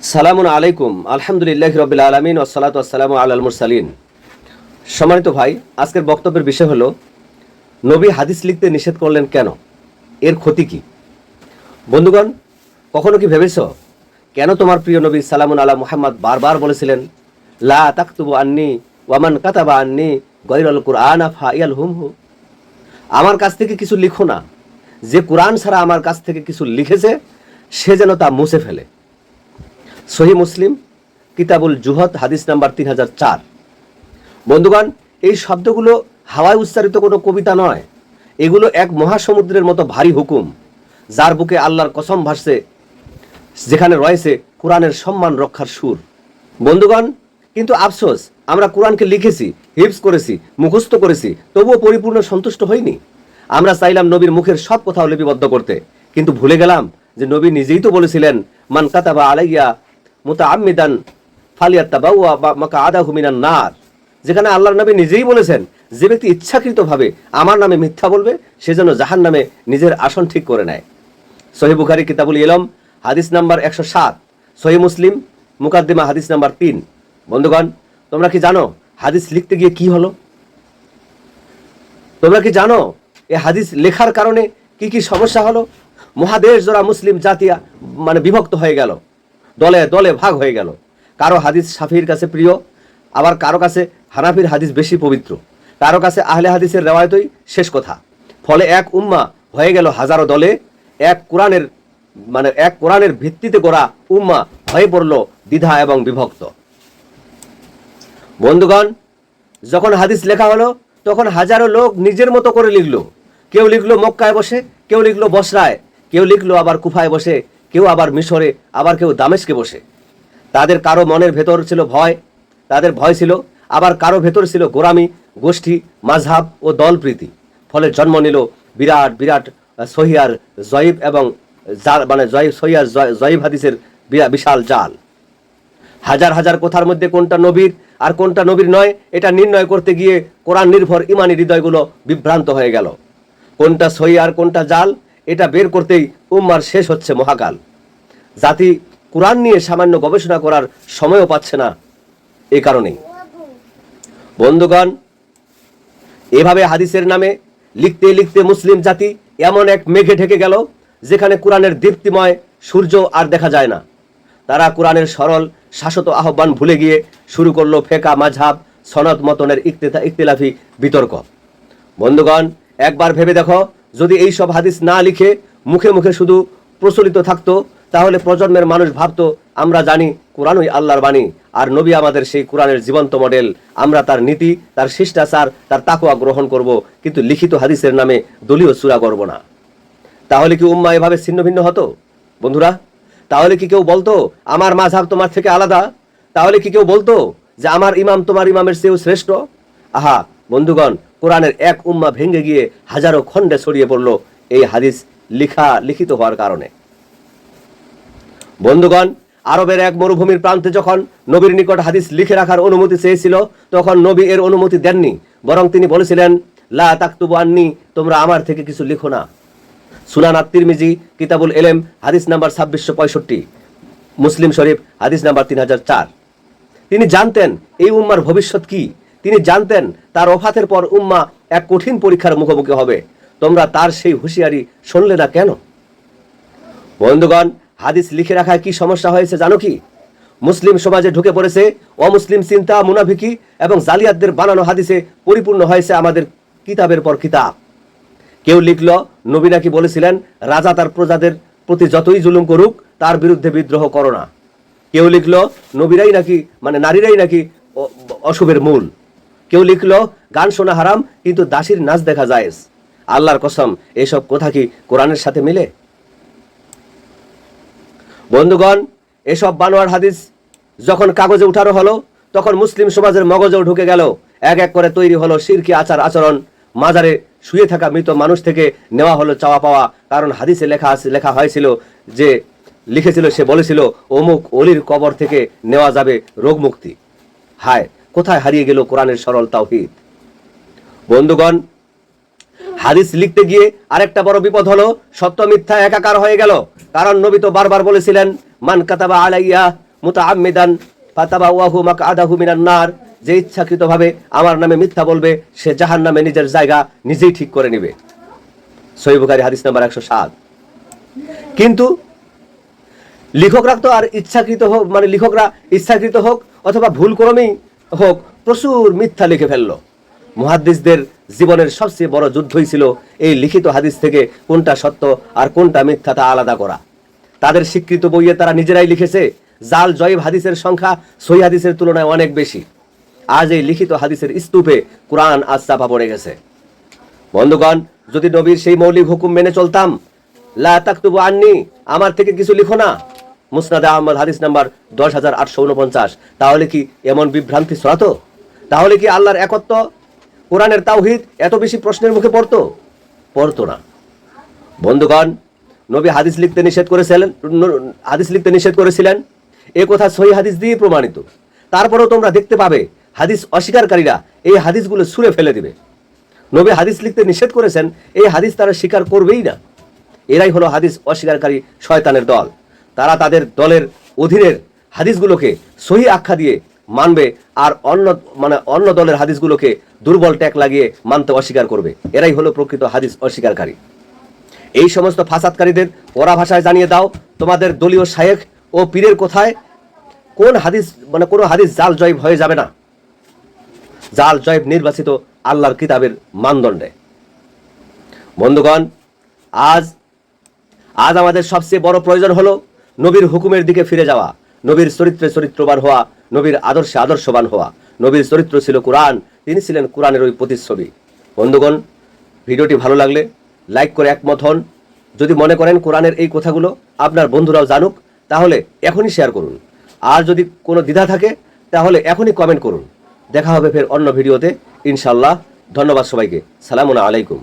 সালামুন আলাইকুম, আলহামদুলিল্লাহ রবিল আলমিন ওসালাত আসসালাম আল মুরসালিন। সম্মানিত ভাই, আজকের বক্তব্যের বিষয় হলো, নবী হাদিস লিখতে নিষেধ করলেন কেন? এর ক্ষতি কি? বন্ধুগণ, কখনো কি ভেবেছ, কেন তোমার প্রিয় নবী সালামুন আলা মুহাম্মদ বারবার বলেছিলেন, লা তাকতুবু আন্নি ওয়ামান কাতাবা আন্নি গৈরল কুরআন আফা ইয়াল হুম হু আমার কাছ থেকে কিছু লিখো না। যে কোরআন ছাড়া আমার কাছ থেকে কিছু লিখেছে, সে যেন তা মুছে ফেলে। সহি মুসলিম, কিতাবুল জুহদ, হাদিস নাম্বার তিন হাজার চার। বন্ধুগণ, এই শব্দগুলো হাওয়ায় উচ্চারিত কোনো কবিতা নয়। এগুলো এক মহাসমুদ্রের মতো ভারী হুকুম, যার বুকে আল্লাহর কসম ভাসছে, যেখানে রয়েছে কোরআনের সম্মান রক্ষার সুর। বন্ধুগণ, কিন্তু আফসোস, আমরা কোরআনকে লিখেছি হিপস করেছি, মুখস্থ করেছি, তবুও পরিপূর্ণ সন্তুষ্ট হইনি। আমরা চাইলাম নবীর মুখের সব কথাও লিপিবদ্ধ করতে, কিন্তু ভুলে গেলাম যে নবী নিজেই তো বলেছিলেন, মান কাতাবা আলাইয়া মুতা আমিদান ফালিয়াত্তাবাউয়া বা মাকা আদাহু মিনান নার। যেখানে আল্লাহর নবী নিজেই বলেছেন, যে ব্যক্তি ইচ্ছাকৃতভাবে আমার নামে মিথ্যা বলবে, সে যেন জাহান নামে নিজের আসন ঠিক করে নেয়। সহি বুখারি কিতাবুল ইলম, হাদিস নাম্বার একশো সাত। সহি মুসলিম, মুকাদ্দিমা হাদিস নাম্বার তিন। বন্ধুগণ, তোমরা কি জানো হাদিস লিখতে গিয়ে কি হলো? তোমরা কি জানো এই হাদিস লেখার কারণে কি কি সমস্যা হলো? মহাদেশ জোড়া মুসলিম জাতিয়া মানে বিভক্ত হয়ে গেল। দলে দলে ভাগ হয়ে গেল। কারও হাদিস সাফির কাছে প্রিয়, আবার কারও কাছে হানাফির হাদিস বেশি পবিত্র। কারও কাছে আহলে হাদিসের রেওয়ায়তই শেষ কথা। ফলে এক উম্মা হয়ে গেল হাজারো দলে, এক কোরআনের মানে এক কোরআনের ভিত্তিতে গড়া উম্মা হয়ে পড়ল দ্বিধা এবং বিভক্ত। বন্ধুগণ, যখন হাদিস লেখা হলো, তখন হাজারো লোক নিজের মতো করে লিখলো। কেউ লিখলো মক্কায় বসে, কেউ লিখলো বসরায়, কেউ লিখলো আবার কুফায় বসে কেউ আবার মিশরে, আবার কেউ দামেশকে বসে। তাদের কারও মনের ভেতর ছিল ভয়, তাদের ভয় ছিল, আবার কারও ভেতর ছিল গোরামি গোষ্ঠী, মাঝহাব ও দলপ্রীতি। ফলে জন্ম নিল বিরাট বিরাট সহিয়ার জয়ীব এবং জাল মানে জয় সহিয়ার জয়- জয়ীব হাদিসের বিশাল জাল। হাজার হাজার কথার মধ্যে কোনটা নবীর আর কোনটা নবীর নয়, এটা নির্ণয় করতে গিয়ে কোরআন নির্ভর ইমানি হৃদয়গুলো বিভ্রান্ত হয়ে গেল। কোনটা সই আর কোনটা জাল, এটা বের করতেই উম্মার শেষ হচ্ছে মহাকাল। জাতি কোরআন নিয়ে সামান্য গবেষণা করার সময়ও পাচ্ছে না এ কারণেই। বন্ধুগণ, এভাবে হাদিসের নামে লিখতে লিখতে মুসলিম জাতি এমন এক মেঘে ঢেকে গেল যেখানে কোরআনের দীপ্তিময় সূর্য আর দেখা যায় না। তারা কোরআনের সরল, শাশ্বত আহ্বান ভুলে গিয়ে শুরু করল ফেকা মাঝাব সনদ মতনের ইকতিলাফি বিতর্ক। বন্ধুগণ, একবার ভেবে দেখো, যদি এই সব হাদিস না লিখে মুখে মুখে শুধু প্রচলিত থাকতো তাহলে প্রজন্মের মানুষ ভাবতো, আমরা জানি কোরআনই আল্লাহর বাণী, আর নবী আমাদের সেই কোরআনের জীবন্ত মডেল। আমরা তার নীতি, তার শিষ্টাচার, তার তাকুয়া গ্রহণ করব, কিন্তু লিখিত হাদিসের নামে দলীয় চূড়া করব না। তাহলে কি উম্মা এভাবে ছিন্ন ভিন্ন হতো? বন্ধুরা, তাহলে কি কেউ বলতো, আমার মাঝহাব তোমার থেকে আলাদা তাহলে কি কেউ বলতো, যে আমার ইমাম তোমার ইমামের চেয়েও শ্রেষ্ঠ আহা, বন্ধুগণ, কোরআনের এক উম্মা ভেঙে গিয়ে হাজারো খণ্ডে ছড়িয়ে পড়ল এই হাদিস লিখা, লিখিত হওয়ার কারণে। বন্ধুগণ, আরবের এক মরুভূমির প্রান্তে যখন নবীর নিকট হাদিস লিখে রাখার অনুমতি চেয়েছিল, তখন নবী এর অনুমতি দেননি, বরং তিনি বলেছিলেন, লা তাকতুবু আননি, তোমরা আমার থেকে কিছু লিখো না। সুনান আত্মিরমিজি কিতাবুল এলেম, হাদিস নাম্বার ছাব্বিশশো পঁয়ষট্টি, মুসলিম শরীফ, হাদিস নাম্বার তিন হাজার চার। তিনি জানতেন, এই উম্মার ভবিষ্যৎ কি? তিনি জানতেন, তার অফাতের পর উম্মা এক কঠিন পরীক্ষার মুখোমুখি হবে। তোমরা তার সেই হুঁশিয়ারি শুনলে না কেন? বন্ধুগণ হাদিস লিখে রাখায় কি সমস্যা হয়েছে জানো কি? মুসলিম সমাজে ঢুকে পড়েছে, অমুসলিম চিন্তা, মুনাফিকি এবং জালিয়াতদের বানানো হাদিসে পরিপূর্ণ হয়েছে আমাদের কিতাবের পর কিতাব। কেউ লিখল, নবী নাকি বলেছিলেন, রাজা তার প্রজাদের প্রতি যতই জুলুম করুক, তার বিরুদ্ধে বিদ্রোহ করো না। কেউ লিখল, নবীরাই নাকি মানে নারীরাই নাকি অশুভের মূল। কেউ লিখল, গান শোনা হারাম, কিন্তু দাসীর নাচ দেখা যায় আল্লাহর কসম, এসব কথা কি কোরআনের সাথে মিলে? বন্ধুগণ, এসব বানোয়ার হাদিস যখন কাগজে উঠানো হলো, তখন মুসলিম সমাজের মগজেও ঢুকে গেল। এক এক করে তৈরি হলো শিরকি আচার আচরণ। মাজারে শুয়ে থাকা মৃত মানুষ থেকে নেওয়া হলো চাওয়া পাওয়া। কারণ হাদিসে লেখা লেখা হয়েছিল যে, লিখেছিল সে বলেছিল, অমুক অলির কবর থেকে নেওয়া যাবে রোগ মুক্তি। হায়, কোথায় হারিয়ে গেল কোরআনের সরল তাওহিদ? বন্ধুগণ হাদিস লিখতে গিয়ে আরেকটা বড় বিপদ হলো, সত্য মিথ্যা একাকার হয়ে গেল। কারণ নবী তো বারবার বলেছিলেন, মান কাতাবা আলাইয়া মুতা আমিদান ফাতাবা ওয়াহু মাক আদাহু মিনান নার। যে ইচ্ছাকৃতভাবে আমার নামে মিথ্যা বলবে, সে জাহান নামে নিজের জায়গা নিজেই ঠিক করে নেবে। সহিবুখারি হাদিস নাম্বার একশো সাত। কিন্তু লেখকরা তো আর ইচ্ছাকৃত হোক মানে লেখকরা ইচ্ছাকৃত হোক, অথবা ভুল ক্রমেই হোক, প্রচুর মিথ্যা লিখে ফেলল। মুহাদ্দিসদের জীবনের সবচেয়ে বড় যুদ্ধই ছিল এই লিখিত হাদিস থেকে কোনটা সত্য আর কোনটা মিথ্যা তা আলাদা করা। তাদের স্বীকৃত বইয়ে তারা নিজেরাই লিখেছে, জাল জয়ীব হাদিসের সংখ্যা সহি হাদিসের তুলনায় অনেক বেশি। আজ এই লিখিত হাদিসের স্তূপে কোরআন আজ চাপা পড়ে গেছে। বন্ধুগণ, যদি নবীর সেই মৌলিক হুকুম মেনে চলতাম, লা তাকতুবু আননি, আমার থেকে কিছু লিখো না। মুসনাদে আহমদ, হাদিস নাম্বার দশ হাজার আটশো উনপঞ্চাশ তাহলে কি এমন বিভ্রান্তি ছড়াতো? তাহলে কি আল্লাহর একত্ব কোরআনের তাওহিদ এত বেশি প্রশ্নের মুখে পড়তো? পড়তো না। বন্ধুগণ, নবী হাদিস লিখতে নিষেধ করেছিলেন হাদিস লিখতে নিষেধ করেছিলেন। এ কথা সহি হাদিস দিয়ে প্রমাণিত। তারপরেও তোমরা দেখতে পাবে, হাদিস অস্বীকারীরা এই হাদিসগুলো ছুঁড়ে ফেলে দিবে। নবী হাদিস লিখতে নিষেধ করেছেন, এই হাদিস তারা স্বীকার করবেই না। এরাই হলো হাদিস অস্বীকারী শয়তানের দল। তারা তাদের দলের অধীনের হাদিসগুলোকে সহি আখ্যা দিয়ে মানবে আর অন্য মানে অন্য দলের হাদিসগুলোকে দুর্বল ট্যাগ লাগিয়ে মানতে অস্বীকার করবে। এরাই হলো প্রকৃত হাদিস অস্বীকারী। এই সমস্ত ফাসাদকারীদের ওরা ভাষায় জানিয়ে দাও, তোমাদের দলীয় শায়েখ ও পীরের কোথায় কোন হাদিস মানে কোনো হাদিস জাল জয়ব হয়ে যাবে না। জাল জয়ব নির্বাচিত আল্লাহর কিতাবের মানদণ্ডে। বন্ধুগণ, আজ আজ আমাদের সবচেয়ে বড় প্রয়োজন হলো নবীর হুকুমের দিকে ফিরে যাওয়া। নবীর চরিত্রে চরিত্রবান হওয়া, নবীর আদর্শে আদর্শবান হওয়া। নবীর চরিত্র ছিল কোরআন, তিনি ছিলেন কোরআনের ওই প্রতিচ্ছবি। বন্ধুগণ, ভিডিওটি ভালো লাগলে লাইক করে একমত হন। যদি মনে করেন কোরআনের এই কথাগুলো আপনার বন্ধুরাও জানুক, তাহলে এখনই শেয়ার করুন। আর যদি কোনো দ্বিধা থাকে, তাহলে এখনই কমেন্ট করুন। দেখা হবে ফের অন্য ভিডিওতে। ইনশাল্লাহ ধন্যবাদ সবাইকে। সালামুন আলাইকুম।